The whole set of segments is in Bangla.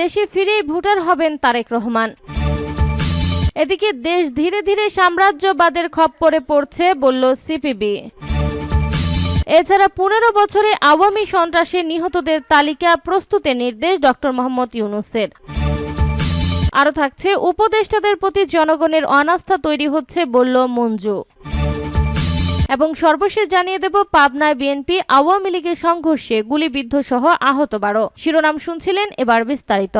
দেশে ফিরেই ভোটার হবেন তারেক রহমান। এদিকে দেশ ধীরে ধীরে সাম্রাজ্যবাদের খপ্পরে পড়ছে, বলল সিপিবি। এছাড়া পনেরো বছরে আওয়ামী সন্ত্রাসে নিহতদের তালিকা প্রস্তুতের নির্দেশ ডক্টর মোহাম্মদ ইউনুসের। আরও থাকছে, উপদেষ্টাদের প্রতি জনগণের অনাস্থা তৈরি হচ্ছে, বলল মঞ্জু। এবং সর্বশেষ জানিয়ে দেব, পাবনায় বিএনপি, আওয়ামী লীগের সংঘর্ষে গুলিবিদ্ধ সহ আহত বারো। শিরোনাম শুনছিলেন এবার বিস্তারিত।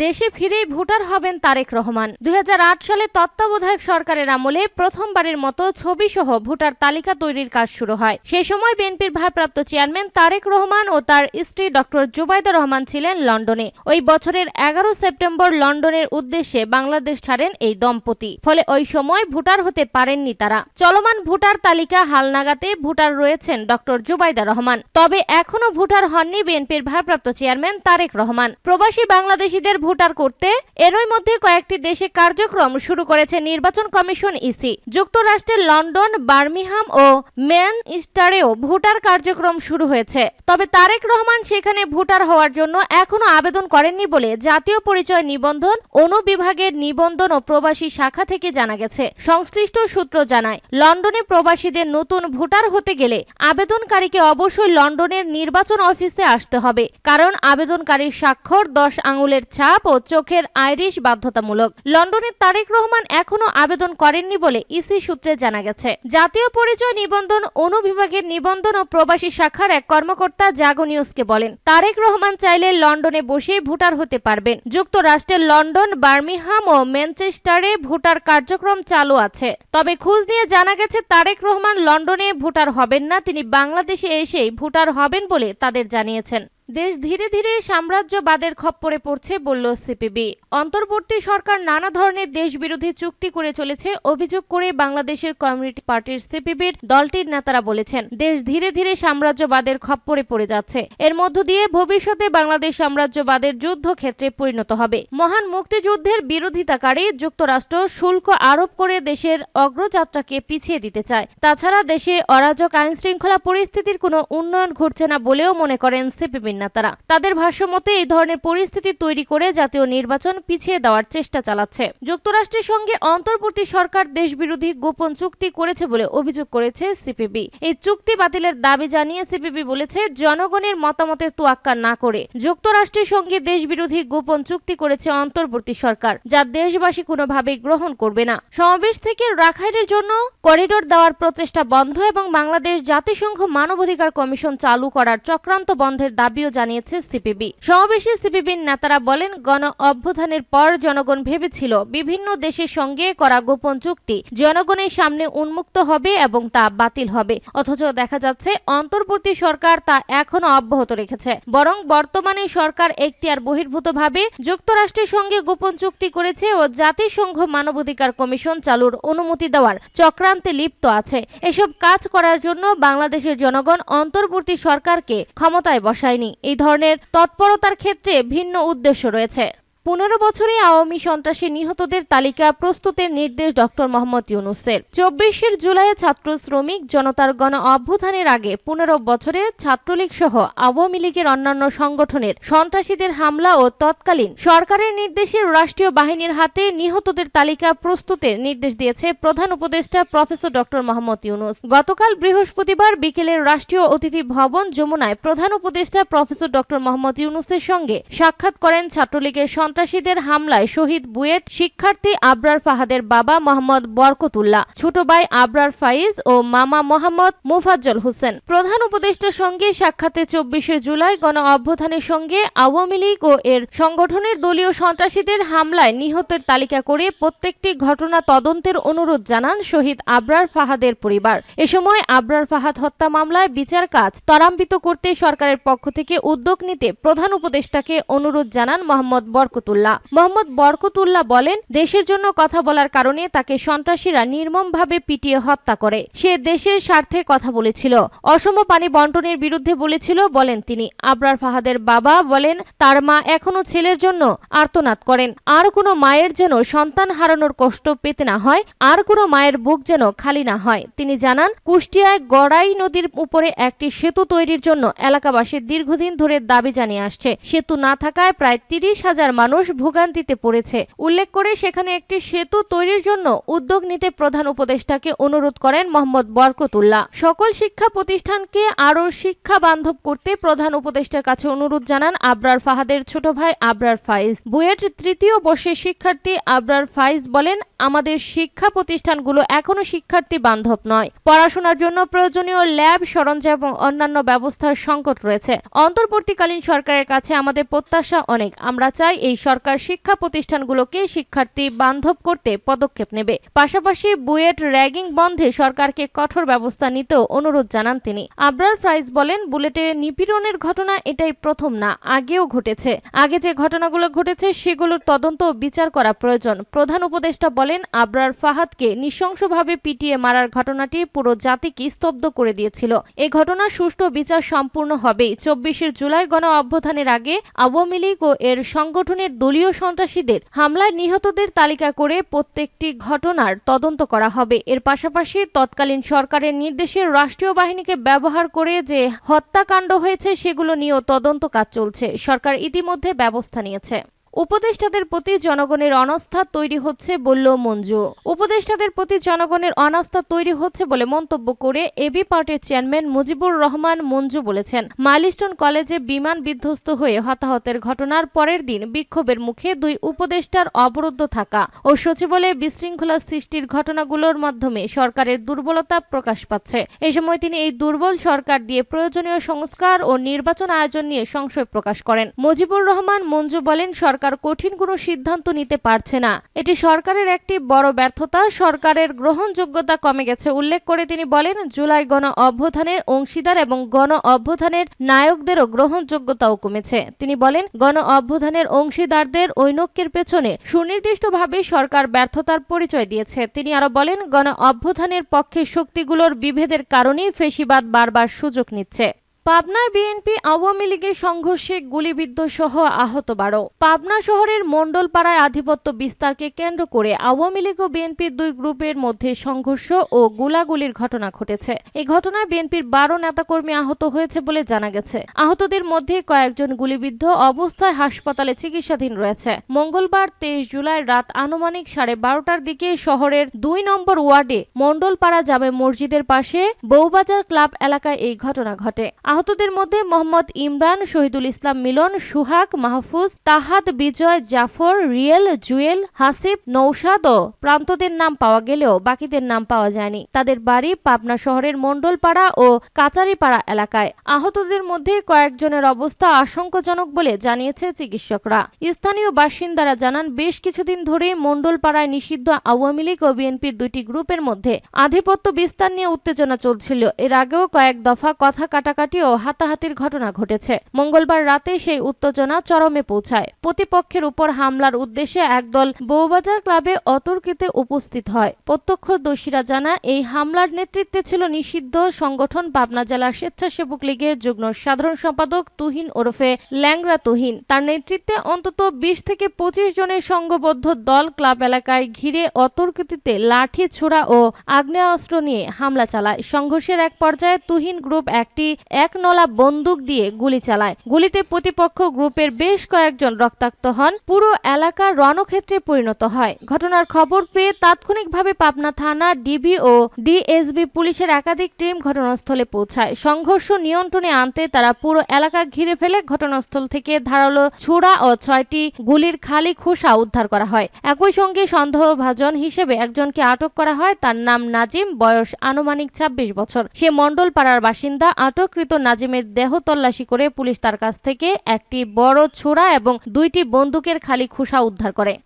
দেশে ফিরেই ভোটার হবেন তারেক রহমান। দু হাজার আট সালে তত্ত্বাবধায়ক সরকারের আমলে প্রথমবারের মতো ছবি সহ ভোটার তালিকা তৈরির কাজ শুরু হয়। সে সময় বিএনপির ভারপ্রাপ্ত চেয়ারম্যান তারেক রহমান ও তার স্ত্রী ডক্টর জুবাইদা রহমান ছিলেন লন্ডনে। ওই বছরের এগারো সেপ্টেম্বর লন্ডনের উদ্দেশ্যে বাংলাদেশ ছাড়েন এই দম্পতি। ফলে ওই সময় ভোটার হতে পারেননি তারা। চলমান ভোটার তালিকা হালনাগাতে ভোটার রয়েছেন ডক্টর জুবাইদা রহমান। তবে এখনও ভোটার হননি বিএনপির ভারপ্রাপ্ত চেয়ারম্যান তারেক রহমান। প্রবাসী বাংলাদেশিদের ভোটার করতে। এরই মধ্যে কয়েকটি দেশে কার্যক্রম শুরু করেছে নির্বাচন কমিশন ইসি। যুক্তরাষ্ট্রের লন্ডন, বার্মিহাম ও ম্যানচেস্টারেও ভোটার কার্যক্রম শুরু হয়েছে। তবে তারেক রহমান সেখানে ভোটার হওয়ার জন্য এখনও আবেদন করেননি বলে জাতীয় পরিচয় নিবন্ধন, অনুবিভাগের নিবন্ধন ও প্রবাসী শাখা থেকে জানা গেছে। সংশ্লিষ্ট সূত্র জানায়, লন্ডনে প্রবাসীদের নতুন ভোটার হতে গেলে আবেদনকারীকে অবশ্যই লন্ডনের নির্বাচন অফিসে আসতে হবে। কারণ আবেদনকারীর স্বাক্ষর দশ আঙুলের ছাপ ও চোখের আইরিশ বাধ্যতামূলক। লন্ডনের তারেক রহমান এখনও আবেদন করেননি বলে ইসি সূত্রে জানা গেছে। জাতীয় পরিচয় নিবন্ধন অনুবিভাগের নিবন্ধন ও প্রবাসী শাখার এক কর্মকর্তা জাগো নিউজকে বলেন, তারেক রহমান চাইলে লন্ডনে বসে ভোটার হতে পারবেন। যুক্তরাষ্ট্রের লন্ডন, বার্মিহাম ও ম্যানচেস্টারে ভোটার কার্যক্রম চালু আছে। তবে খোঁজ নিয়ে জানা গেছে, তারেক রহমান লন্ডনে ভোটার হবেন না, তিনি বাংলাদেশে এসেই ভোটার হবেন বলে তাদের জানিয়েছেন। দেশ ধীরে ধীরে সাম্রাজ্যবাদের খপ্পরে পড়ছে, বলল সিপিবি। অন্তর্বর্তী সরকার নানা ধরনের দেশবিরোধী চুক্তি করে চলেছে, অভিযোগ করে বাংলাদেশের কমিউনিটি পার্টির সিপিবির দলটির নেতারা বলেছেন, দেশ ধীরে ধীরে সাম্রাজ্যবাদের খপ্পরে পড়ে যাচ্ছে। এর মধ্য দিয়ে ভবিষ্যতে বাংলাদেশ সাম্রাজ্যবাদের যুদ্ধক্ষেত্রে পরিণত হবে। মহান মুক্তিযুদ্ধের বিরোধিতাকারী যুক্তরাষ্ট্র শুল্ক আরোপ করে দেশের অগ্রযাত্রাকে পিছিয়ে দিতে চায়। তাছাড়া দেশে অরাজক আইন শৃঙ্খলা পরিস্থিতির কোনো উন্নয়ন ঘটছে না বলেও মনে করেন সিপিবির নেতারা তাদের ভাষ্যমতে এই ধরনের পরিস্থিতি তৈরি করে জাতীয় নির্বাচন পিছিয়ে দেওয়ার চেষ্টা চালাচ্ছে। যুক্তরাষ্ট্রের সঙ্গে অন্তর্বর্তী সরকার দেশবিরোধী গোপন চুক্তি করেছে বলে অভিযোগ করেছে সিপিবি। এই চুক্তি বাতিলের দাবি জানিয়ে সিপিবি বলেছে, জনগণের মতামতের তোয়াক্কা না করে যুক্তরাষ্ট্রের সঙ্গে দেশবিরোধী গোপন চুক্তি করেছে অন্তর্বর্তী সরকার, যা দেশবাসী কোনোভাবেই গ্রহণ করবে না। সমাবেশ থেকে রাখাইনের জন্য করিডোর দেওয়ার প্রচেষ্টা বন্ধ এবং বাংলাদেশ জাতিসংঘ মানবাধিকার কমিশন চালু করার চক্রান্ত বন্ধের দাবিও জানিয়েছে সিপিবি। সমাবেশে সিপিবির নেতারা বলেন, গণ অভ্যুত্থানের পর জনগণ ভেবেছিল বিভিন্ন দেশের সঙ্গে করা গোপন চুক্তি। জনগণের সামনে উন্মুক্ত হবে এবং তা বাতিল হবে। অথচ দেখা যাচ্ছে, অন্তর্বর্তী সরকার তা এখনও অব্যাহত রেখেছে। বরং বর্তমানে সরকার এখতিয়ার বহির্ভূতভাবে যুক্তরাষ্ট্রের সঙ্গে গোপন চুক্তি করেছে ও জাতিসংঘ মানবাধিকার কমিশন চালুর অনুমতি দেওয়ার চক্রান্তে লিপ্ত আছে। এসব কাজ করার জন্য বাংলাদেশের জনগণ অন্তর্বর্তী সরকারকে ক্ষমতায় বসায়নি। এই ধরনের তৎপরতার ক্ষেত্রে ভিন্ন উদ্দেশ্য রয়েছে। পনেরো বছরে আওয়ামী সন্ত্রাসী নিহতদের তালিকা প্রস্তুতের নির্দেশ ডক্টর মোহাম্মদ ইউনুসের। চব্বিশের জুলাইয়ে ছাত্র শ্রমিক জনতার গণ অভ্যুত্থানের আগে পনেরো বছরে ছাত্রলীগ সহ আওয়ামী লীগের অন্যান্য সংগঠনের সন্ত্রাসীদের হামলা ও তৎকালীন সরকারের নির্দেশে রাষ্ট্রীয় বাহিনীর হাতে নিহতদের তালিকা প্রস্তুতের নির্দেশ দিয়েছে প্রধান উপদেষ্টা প্রফেসর ডক্টর মোহাম্মদ ইউনুস। গতকাল বৃহস্পতিবার বিকেলে রাষ্ট্রীয় অতিথি ভবন যমুনায় প্রধান উপদেষ্টা প্রফেসর ডক্টর মোহাম্মদ ইউনুসের সঙ্গে সাক্ষাৎ করেন ছাত্রলীগের সন্ত্রাসীদের হামলায় শহীদ বুয়েট শিক্ষার্থী আবরার ফাহাদের বাবা মোহাম্মদ বরকতুল্লাহ, ছোট ভাই আবরার ফাইজ ও মামা মোহাম্মদ মুফাজ্জল হোসেন। প্রধান উপদেষ্টার সঙ্গে সাক্ষাতে চব্বিশে জুলাই গণ অভ্যুত্থানের সঙ্গে আওয়ামী লীগ ও এর সংগঠনের দলীয় সন্ত্রাসীদের হামলায় নিহতের তালিকা করে প্রত্যেকটি ঘটনা তদন্তের অনুরোধ জানান শহীদ আবরার ফাহাদের পরিবার। এ সময় আবরার ফাহাদ হত্যা মামলায় বিচার কাজ ত্বরান্বিত করতে সরকারের পক্ষ থেকে উদ্যোগ নিতে প্রধান উপদেষ্টাকে অনুরোধ জানান মোহাম্মদ বরকত বরকতুল্লাহ। মোহাম্মদ বরকতুল্লাহ বলেন, দেশের জন্য কথা বলার কারণে তাকে সন্ত্রাসীরা নির্মমভাবে পিটিয়ে হত্যা করে। সে দেশের স্বার্থে কথা বলেছিল। অসম পানি বন্টনের বিরুদ্ধে বলেছিল বলেন তিনি। আবরার ফাহাদের বাবা বলেন, তার মা এখনও ছেলের জন্য আর্তনাদ করেন। আর কোনো মায়ের যেন সন্তান হারানোর কষ্ট পেতে না হয়, আর কোনো মায়ের বুক যেন খালি না হয়। তিনি জানান, কুষ্টিয়ায় গড়াই নদীর উপরে একটি সেতু তৈরির জন্য এলাকাবাসী দীর্ঘদিন ধরে দাবি জানিয়ে আসছে। সেতু না থাকায় প্রায় তিরিশ হাজার মানুষ ভোগান্তিতে পড়েছে। উল্লেখ করে সেখানে একটি সেতু তৈরির জন্য উদ্যোগ নিতে প্রধান উপদেষ্টাকে অনুরোধ করেন মোহাম্মদ বরকতুল্লাহ। সকল শিক্ষা প্রতিষ্ঠানকে আরও শিক্ষা বান্ধব করতে প্রধান উপদেষ্টার কাছে অনুরোধ জানান আবরার ফাহাদের ছোট ভাই আবরার ফাইজ। বুয়েট তৃতীয় বর্ষের শিক্ষার্থী আবরার ফাইজ বলেন, আমাদের শিক্ষা প্রতিষ্ঠানগুলো এখনও শিক্ষার্থী বান্ধব নয়। পড়াশোনার জন্য প্রয়োজনীয় ল্যাব, সরঞ্জাম এবং অন্যান্য ব্যবস্থার সংকট রয়েছে। অন্তর্বর্তীকালীন সরকারের কাছে আমাদের প্রত্যাশা অনেক। আমরা চাই এই সরকার শিক্ষা প্রতিষ্ঠানগুলোকে শিক্ষার্থী বান্ধব করতে পদক্ষেপ নেবে। পাশাপাশি বুয়েট র্যাগিং বন্ধে সরকারকে কঠোর ব্যবস্থা নিতেও অনুরোধ জানান তিনি। আবরার ফ্রাইজ বলেন বুলেটে নিপীড়নের ঘটনা এটাই প্রথম না, আগেও ঘটেছে। আগে যে ঘটনাগুলো ঘটেছে সেগুলোর তদন্ত ও বিচার করা প্রয়োজন। প্রধান উপদেষ্টা বলেন, আবরার ফাহাদকে নৃশংসভাবে পিটিয়ে মারার ঘটনাটি পুরো জাতিকে স্তব্ধ করে দিয়েছিল। এ ঘটনা সুষ্ঠু বিচার সম্পূর্ণ হবেই। চব্বিশের জুলাই গণ অভ্যুত্থানের আগে আওয়ামী লীগ ও এর সংগঠনের দলীয় সন্ত্রাসীদের হামলায় নিহতদের তালিকা করে প্রত্যেকটি ঘটনার তদন্ত করা হবে। এর পাশাপাশি তৎকালীন সরকারের নির্দেশে রাষ্ট্রীয় বাহিনীকে ব্যবহার করে যে হত্যাকাণ্ড হয়েছে, সেগুলো নিয়েও তদন্ত কাজ চলছে। সরকার ইতিমধ্যে ব্যবস্থা নিয়েছে। উপদেষ্টাদের প্রতি জনগণের অনাস্থা তৈরি হচ্ছে বলল মঞ্জু। উপদেষ্টাদের প্রতি জনগণের অনাস্থা তৈরি হচ্ছে বলে মন্তব্য করে এবি পার্টির চেয়ারম্যান মুজিবুর রহমান মঞ্জু বলেছেন, মাইলস্টোন কলেজে বিমান বিধ্বস্ত হয়ে হতাহতের ঘটনার পরের দিন বিক্ষোভের মুখে দুই উপদেষ্টার অবরুদ্ধ থাকা ও সচিবালয়ে বিশৃঙ্খলা সৃষ্টির ঘটনাগুলোর মাধ্যমে সরকারের দুর্বলতা প্রকাশ পাচ্ছে। এ সময় তিনি এই দুর্বল সরকার দিয়ে প্রয়োজনীয় সংস্কার ও নির্বাচন আয়োজন নিয়ে সংশয় প্রকাশ করেন। মুজিবুর রহমান মঞ্জু বলেন, সরকার কঠিন কোনো সিদ্ধান্ত নিতে পারছে না। এটি সরকারের একটি বড় ব্যর্থতা। সরকারের গ্রহণযোগ্যতা কমে গেছে, উল্লেখ করে তিনি বলেন, জুলাই গণ অভ্যুত্থানের অংশীদার এবং গণ অভ্যুত্থানের নায়কদেরও গ্রহণযোগ্যতাও কমেছে। তিনি বলেন, গণ অভ্যুত্থানের অংশীদারদের ঐনক্যের পেছনে সুনির্দিষ্টভাবে সরকার ব্যর্থতার পরিচয় দিয়েছে। তিনি আরও বলেন, গণ অভ্যুত্থানের পক্ষে শক্তিগুলোর বিভেদের কারণেই ফেসিবাদ বারবার সুযোগ নিচ্ছে। পাবনায় বিএনপি, আওয়ামী লীগের সংঘর্ষে গুলিবিদ্ধ সহ আহত বারো। পাবনা শহরের মণ্ডলপাড়ায় আধিপত্য বিস্তারকে কেন্দ্র করে আওয়ামী লীগ ও বিএনপির দুই গ্রুপের মধ্যে সংঘর্ষ ও গোলাগুলির ঘটনা ঘটেছে। এই ঘটনায় বিএনপির বারো নেতাকর্মী আহত হয়েছে বলে জানা গেছে। আহতদের মধ্যে কয়েকজন গুলিবিদ্ধ অবস্থায় হাসপাতালে চিকিৎসাধীন রয়েছে। মঙ্গলবার তেইশ জুলাই রাত আনুমানিক সাড়ে বারোটার দিকে শহরের দুই নম্বর ওয়ার্ডে মণ্ডলপাড়া জামে মসজিদের পাশে বউবাজার ক্লাব এলাকায় এই ঘটনা ঘটে। আহতদের মধ্যে মোহাম্মদ ইমরান, শহীদুল ইসলাম মিলন, সুহাগ, মাহফুজ তাহাদ বিজয়, জাফর, রিয়েল, জুয়েল, হাসিব নৌসাদ ও প্রান্তদের নাম পাওয়া গেলেও বাকিদের নাম পাওয়া যায়নি। তাদের বাড়ি পাবনা শহরের মণ্ডলপাড়া ও কাচারিপাড়া এলাকায়। আহতদের মধ্যে কয়েকজনের অবস্থা আশঙ্কাজনক বলে জানিয়েছে চিকিৎসকরা। স্থানীয় বাসিন্দারা জানান, বেশ কিছুদিন ধরে মণ্ডলপাড়ায় নিষিদ্ধ আওয়ামী লীগ ও বিএনপির দুইটি গ্রুপের মধ্যে আধিপত্য বিস্তার নিয়ে উত্তেজনা চলছিল। এর আগেও কয়েক দফা কথা কাটাকাটি ও হাতাহাতির ঘটনা ঘটেছে। মঙ্গলবার রাতে সেই উত্তেজনা চরমে পৌঁছায়। প্রতিপক্ষের উপর হামলার উদ্দেশ্যে একদল বউবাজার ক্লাবে অতর্কিতে উপস্থিত হয়। প্রত্যক্ষদর্শীরা জানা এই হামলার নেতৃত্বে ছিল নিষিদ্ধ সংগঠন পাবনা জেলা স্বেচ্ছাসেবক লীগের যুগ্ম সাধারণ সম্পাদক তুহিন ওরফে ল্যাংরা তুহিন। তার নেতৃত্বে অন্তত বিশ থেকে পঁচিশ জনের সংঘবদ্ধ দল ক্লাব এলাকায় ঘিরে অতর্কিতিতে লাঠি, ছোড়া ও আগ্নেয়াস্ত্র নিয়ে হামলা চালায়। সংঘর্ষের এক পর্যায়ে তুহিন গ্রুপ একটি এক নলা বন্দুক দিয়ে গুলি চালায়। গুলিতে প্রতিপক্ষ গ্রুপের বেশ কয়েকজন রক্তাক্ত হন। পুরো এলাকা রণক্ষেত্রে পরিণত হয়। ঘটনার খবর পেয়ে তাৎক্ষণিকভাবে পাবনা থানা ডিবি ও ডিএসবি পুলিশের একাধিক টিম ঘটনাস্থলে পৌঁছায়। সংঘর্ষ নিয়ন্ত্রণে আনতে তারা পুরো এলাকা ঘিরে ফেলে। ঘটনাস্থল থেকে ধারালো ছোড়া ও ছয়টি গুলির খালি খোসা উদ্ধার করা হয়। একই সঙ্গে সন্দেহভাজন হিসেবে একজনকে আটক করা হয়। তার নাম নাজিম, বয়স আনুমানিক ২৬ বছর। সে মণ্ডল পাড়ার বাসিন্দা। আটককৃত নাজিমের দেহ তল্লাশি করে পুলিশ তার কাছ থেকে একটি বড় ছোড়া এবং দুইটি বন্দুকের খালি খোসা উদ্ধার করে।